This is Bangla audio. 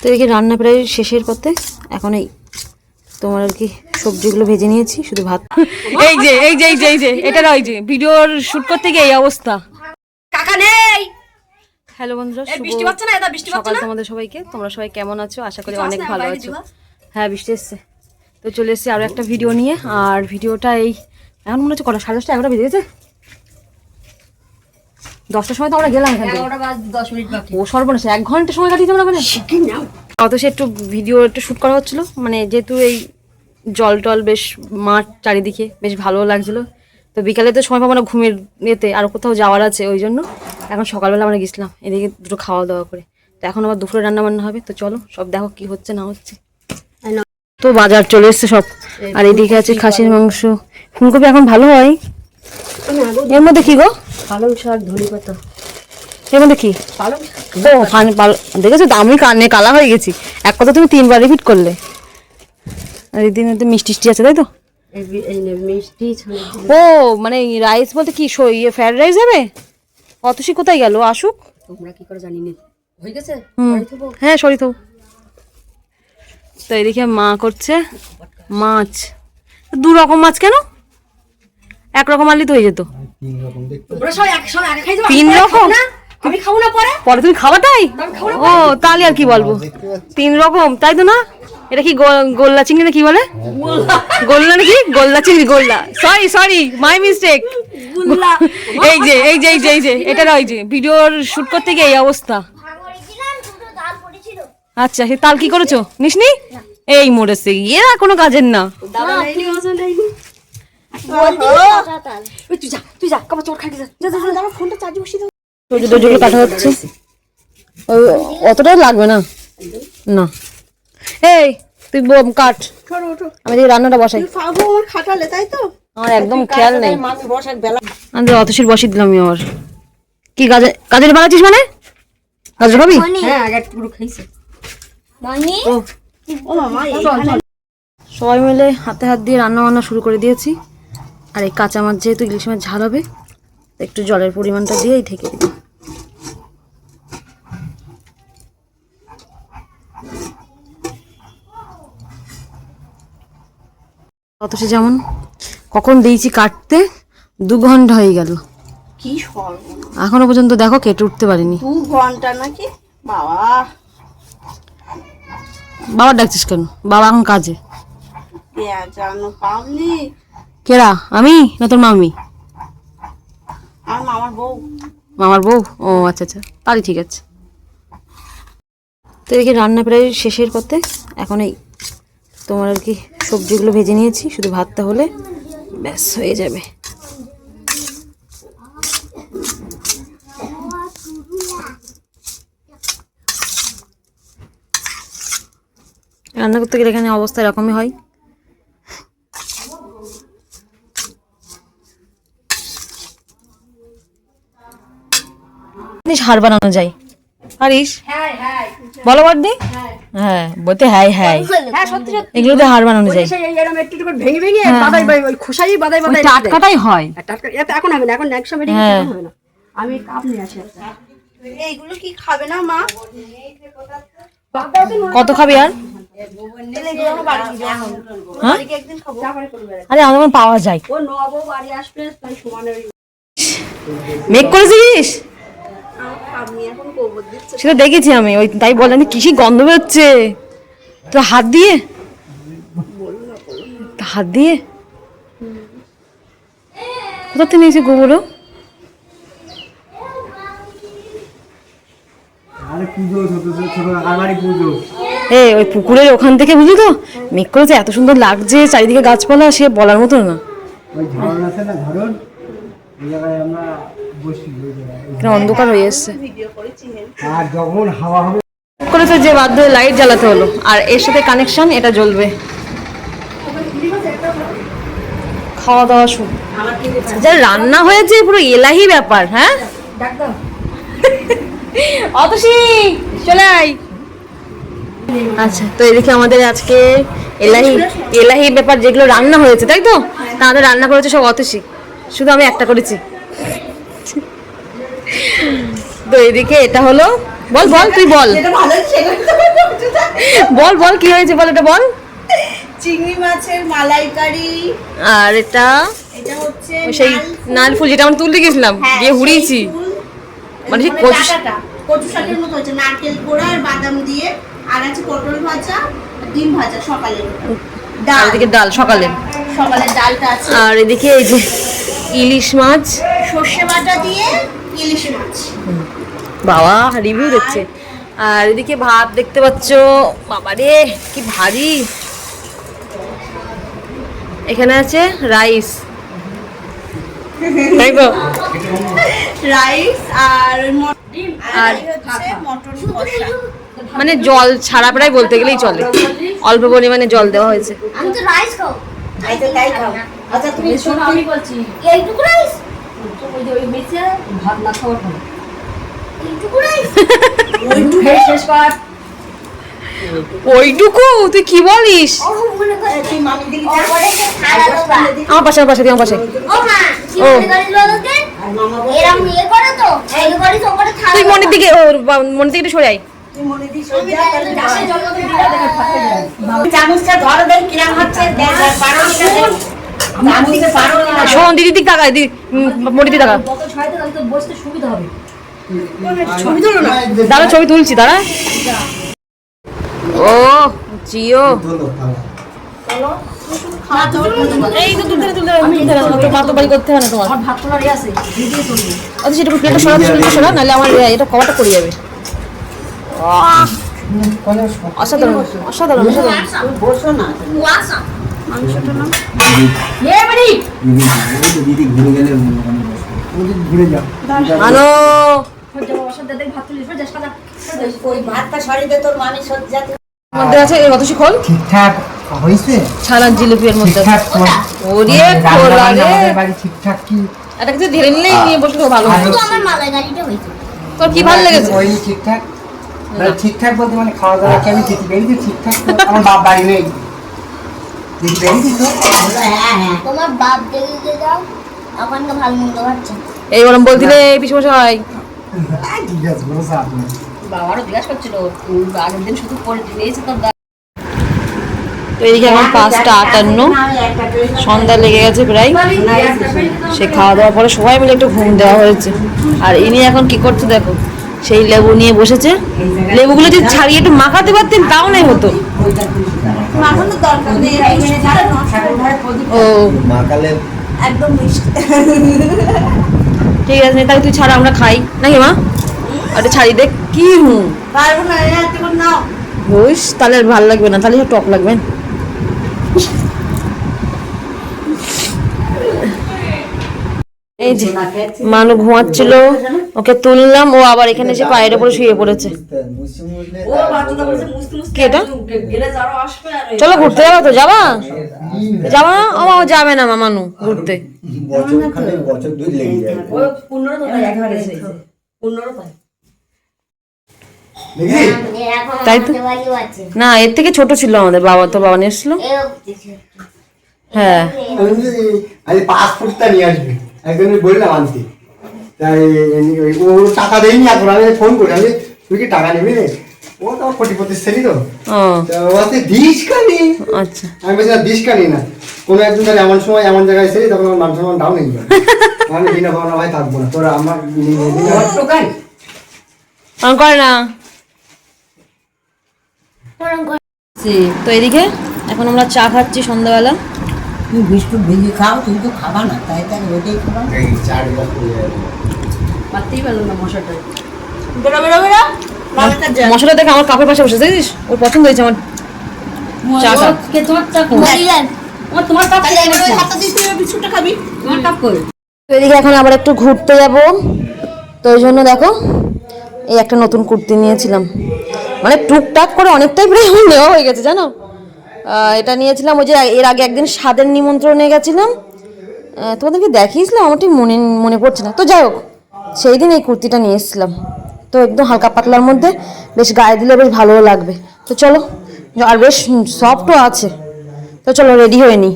তো এদিকে রান্না প্রায় শেষের পথে এখন এই তোমার আর কি সবজিগুলো ভেজে নিয়েছি শুধু ভাত। এই যে এই যে এই যে এই যে এটা নয় যে ভিডিওর শুট করতে গিয়ে এই অবস্থা। কাকা নেই! হ্যালো বন্ধুরা শুভ বৃষ্টি পাচ্ছে না এটা বৃষ্টি সকাল না? তোমাদের সবাইকে। তোমরা সবাই কেমন আছো? আশা করি অনেক ভালো আছো। হ্যাঁ বৃষ্টি এসছে। তো চলে এসেছি আরও একটা ভিডিও নিয়ে। আর ভিডিওটা এই এখন মনে হচ্ছে কটা সাড়ে দশটা এগারোটা বেজে গেছে। দশটার সময় তো আমরা গেলাম এখান থেকে। ও সর্বনাশ এক ঘণ্টা সময় কাটিয়ে আমরা মানে সে একটু ভিডিও একটু শ্যুট করা হচ্ছিল মানে যেহেতু এই জল টল বেশ মাঠ চারিদিকে বেশ ভালো লাগছিল। তো বিকালে তো সময় পাবো না ঘুমের ইয়েতে আর কোথাও যাওয়ার আছে ওই জন্য। এখন সকালবেলা আমরা গেছিলাম এদিকে দুটো খাওয়া দাওয়া করে। তো এখন আবার দুপুরে রান্না বান্না হবে তো চলো সব দেখো কি হচ্ছে না হচ্ছে। তো বাজার চলে এসছে সব আর এদিকে আছে খাসির মাংস। ফুলকপি এখন ভালো হয়। এর মধ্যে কি গো? পালং শাক ধনে পাতা। এর মধ্যে কি? পালং ও ফান পাল দেখেছ আমি কানে কালা হয়ে গেছি। এক কথা তুমি তিনবার রিপিট করলে। আর এদিন তো মিষ্টি টিষ্টি আছে তাই তো? মিষ্টি ও মানে রাইস বলতে কি? ইয়ে ফ্রাইড রাইস হবে অতসী কোথায় গেল? আসুক। তোমরা কি করে জানি না? হয়ে গেছে? হ্যাঁ সরি তো তো এদিকে মা করছে মাছ। দু রকম মাছ কেন? এক রকম আনলে তো হয়ে যেত। তোমরা সবাই একসঙ্গে আগে খাই যাব, তিন রকম? না? আমি খাব না পরে। পরে তুমি খাওয়াটাই ও তাহলে আর কি বলব? তিন রকম তাই তো না? এটা কি গো- গোল্লা চিংড়ি না কি বলে গোল্লা। নাকি? গোল্লা চিংড়ি গোল্লা। সরি সরি মাই মিস্টেক এই যে এই যে এই যে এই যে এটা ওই যে ভিডিওর শুট করতে গিয়ে এই অবস্থা। আচ্ছা সে তাল কি করেছ? নিসনি? এই মরেছে এরা কোনো কাজের না। তুই যা যা চোর যা যা যা, যা। আমার ফোনটা চার্জ বসিয়ে দাও। টবজিগুলো কাটা হচ্ছে। ওই অতটাও লাগবে না? না। এই তুই ব- কাট। আমি যে রান্নাটা বসাই। পাবো আমার খাটালে তাই তো? আমার একদম খেয়াল নেই। মামি বসাক বেলা আমি অতসির বসিয়ে দিলাম আমি আবার। কি গাজর গাজর বানাচ্ছিস মানে? গাজর খাবি? হ্যাঁ আগে পুরো খাইছে। সবাই মিলে হাতে হাত দিয়ে রান্না বান্না শুরু করে দিয়েছি। আর এই কাঁচা মাছ যেহেতু ইলিশ মাছ ঝাল হবে একটু জলের পরিমাণটা দিয়েই থেকে দিই অথচ যেমন কখন দিয়েছি কাটতে দু ঘণ্টা হয়ে গেল। কি এখনও পর্যন্ত দেখো কেটে উঠতে পারিনি। দু ঘণ্টা নাকি? বাবা। বাবা ডাকছিস কেন? বাবা এখন কাজে। কেরা? আমি না তোর মামি? মামার বউ। মামার বউ? ও আচ্ছা আচ্ছা। তাহলে ঠিক আছে। তো এদিকে রান্না প্রায় শেষের পথে। এখন এই তোমার আর কি সবজিগুলো ভেজে নিয়েছি শুধু ভাতটা হলে ব্যাস হয়ে যাবে। রান্না করতে গেলে এখানে অবস্থা এরকমই হয়। জিনিস হার বানানো যায় পারিস হ্যাঁ হ্যাঁ। বলো বার্দি। হ্যাঁ। বলতে হ্যাঁ হ্যাঁ হ্যাঁ এগুলোতে হার বানানো যায় ভেঙে ভেঙে বাদাই খোসাই বাদাই বাদাই টাটকাটাই হয়। এখন হবে না এখন নেক্সট হবে হ্যাঁ। না। আমি কাপ নিয়ে আসি একটা। এইগুলো কি খাবে না মা? বাবা তো নয়, কত খাবি। আর। হ্যাঁ আরে আমার পাওয়া যায়। ও নবও বাড়ি আসবে তাই সমানে ওই মেক করেছিস সেটা দেখেছি আমি ওই তাই যে কিসি গন্ধ বেরোচ্ছে। তো হাত দিয়ে। তা হাত দিয়ে। কোথা থেকে নিয়েছে গোবরও আরে পুজো ছোট ছোট ছোট আগাড়ি পুজো। এ ওই পুকুরের ওখান থেকে বুঝলি তো? মেঘ করেছে এত সুন্দর লাগছে চারিদিকে গাছপালা সে বলার মতো না। জায়গায় আমরা বসি এখানে অন্ধকার হয়ে এসছে। আর যখন হাওয়া হবে করেছে যে বাধ্য হয়ে লাইট জ্বালাতে হলো আর এর সাথে কানেকশন এটা জ্বলবে। খাওয়া দাওয়া শুরু। যা রান্না হয়েছে পুরো এলাহি ব্যাপার হ্যাঁ? অতসী চলে আয়। আচ্ছা তো এদিকে আমাদের আজকে এলাহি এলাহি ব্যাপার যেগুলো রান্না হয়েছে তাই তো? তাদের রান্না করেছে সব অতসী। শুধু আমি একটা করেছি। তো এদিকে এটা হলো বল বল তুই বল। বল বল কি হয়েছে বল এটা বল। চিংড়ি মাছের মালাইকারি। আর এটা এটা হচ্ছে সেই নাল ফুল। যেটা আমরা তুলতে গেছিলাম হ্যাঁ, গিয়ে হুড়িয়েছি। মানে সেই মানে কচু কচু শাকের মতো হচ্ছে নারকেল কোড়া আর বাদাম দিয়ে আর আছে পটল ভাজা ডিম ভাজা সকালে ডাল এদিকে ডাল সকালে। সকালে ডালটা আছে। আর এদিকে এই যে ইলিশ মাছ। সর্ষে বাটা দিয়ে ইলিশ মাছ। বাবা রিভিউ দেখছে। আর এদিকে ভাত দেখতে পাচ্ছ। বাবা রে কি ভারী। এখানে আছে রাইস রাইস আর আর মটন কষা। মানে জল ছাড়া প্রায় বলতে গেলেই চলে। অল্প পরিমাণে জল দেওয়া হয়েছে। আমি তো রাইস খাও তাই খাও আচ্ছা তুমি আমি বলছি। এইটুকু রাইস? ওই যে ওই মেসে ভাত না খাওয়ার পর। এইটুকু রাইস? খেয়ে শেষ কর। ওইটুকু? তুই কি বলিস? মনে তুই আমার পাশে আমার পাশে আমার পাশে। এরম ইয়ে তুই মনের দিকে ওর মনের দিকে একটু সরে আয়। তুই চামচটা ধরো দেখ কিরাম হচ্ছে। শোন দিদি দিক দাঁড়া ছবি তুলছি দাঁড়া। ও জিও। এই তো তুলতে তুলতে তুলতে তো মাতো বাড়ি করতে হবে না তোমার? ভাত তোলার ইয়ে আছে এটা প্লেটটা সরা নাহলে আমার এটা কভারটা পড়ে যাবে। অসাধারণ অসাধারণ অসাধারণ। বসো না দিদি। ঘুরে গেলে ঘুরে যাও। ওই মধ্যে আছে কত শিখল ঠিকঠাক হয়েছে? ছানার জিলিপির মধ্যে ওরে খোলা রে। বাড়ি ঠিকঠাক কি? এটা কিছু ধীরে নিলেই নিয়ে বসলে তো ভালো হয়। শুধু আমার মালাই গাড়িটা হয়েছে। তোর কি ভালো লেগেছে? হয়নি ঠিকঠাক। মানে ঠিকঠাক বলতে মানে খাওয়া দাওয়া কি আমি খেতে ঠিকঠাক আমার বাপ বাড়ি নেই। তোমার বাপ দেখে যাও ওখানকে ভালো মন্দ খাচ্ছে এই গরম বলছিলে পিছু বসে হয় বাবারও জিজ্ঞাসা করছিল আগের দিন শুধু তো তো এদিকে এখন পাঁচটা আটান্ন। সন্ধ্যা লেগে গেছে প্রায়। সে খাওয়া দাওয়ার পরে সবাই মিলে একটু ঘুম দেওয়া হয়েছে। আর ইনি এখন কি করছে দেখো। সেই লেবু নিয়ে বসেছে। লেবুগুলো যদি ছাড়িয়ে একটু মাখাতে পারতেন তাও নাই হতো। ও। মাকালে একদম ঠিক আছে তাহলে তুই ছাড়া আমরা খাই। নাকি মা? ওটা ছাড়িয়ে দেখ কি হুম? পারব না বুঝ তাহলে আর ভালো লাগবে না তাহলে টক লাগবে। এই যে মানু ঘুমাচ্ছিল ওকে তুললাম ও আবার এখানে এসে পায়ের উপরে শুয়ে পড়েছে। চলো ঘুরতে যাব তো যাবা? যাবা না? ও যাবে না মা মানু ঘুরতে। এরকম তাই তো। না এর থেকে ছোট ছিল আমাদের বাবা তো বাবা নিয়ে এসেছিল। হ্যাঁ। আরে পাসপোর্টটা নিয়ে আসবে। একজন বললাম আনতে। তাই ও টাকা দেয়নি এখন আমি ফোন করি আমি তুই কি টাকা নিবি? রে ও তো আমার কোটিপতি ছেলে তো। ও। তা ও বলছে, দিস কানি আচ্ছা। আমি বলছি দিস কানি না। কোনো একদিন ধরে এমন সময় এমন জায়গায় ছেলে তখন আমার মান সম্মান ডাউন হয়ে যাবে আমি বিনা ভাবনা ভাই থাকব না। তোরা আমার করে না। তো এদিকে এখন আমরা চা খাচ্ছি সন্ধ্যাবেলা। তুই বিস্কুট ভেজে খাও তুমি তো খাবা না তাই তাই ওইটাই খাবা। পারতেই পারল না মশাটা। বেরো বেরো বেরো। মশলা দেখে আমার কাপের পাশে বসে দেখছিস ওর পছন্দ হয়েছে আমার চা তোমার কাপ বিস্কুটটা খাবি। তোমার কাপ এদিকে এখন আবার একটু ঘুরতে যাব। তো ওই জন্য দেখো এই একটা নতুন কুর্তি নিয়েছিলাম। মানে টুকটাক করে অনেকটাই প্রায় নেওয়া হয়ে গেছে জানো? এটা নিয়েছিলাম, ওই যে এর আগে একদিন স্বাদের নিমন্ত্রণে গেছিলাম। তোমাদেরকে দেখিয়েছিলাম, আমার ঠিক মনে মনে পড়ছে না। তো যাই হোক সেই দিন এই কুর্তিটা নিয়ে এসেছিলাম। তো একদম হালকা পাতলার মধ্যে, বেশ গায়ে দিলে বেশ ভালোও লাগবে। তো চলো, আর বেশ সফটও আছে। তো চলো রেডি হয়ে নিই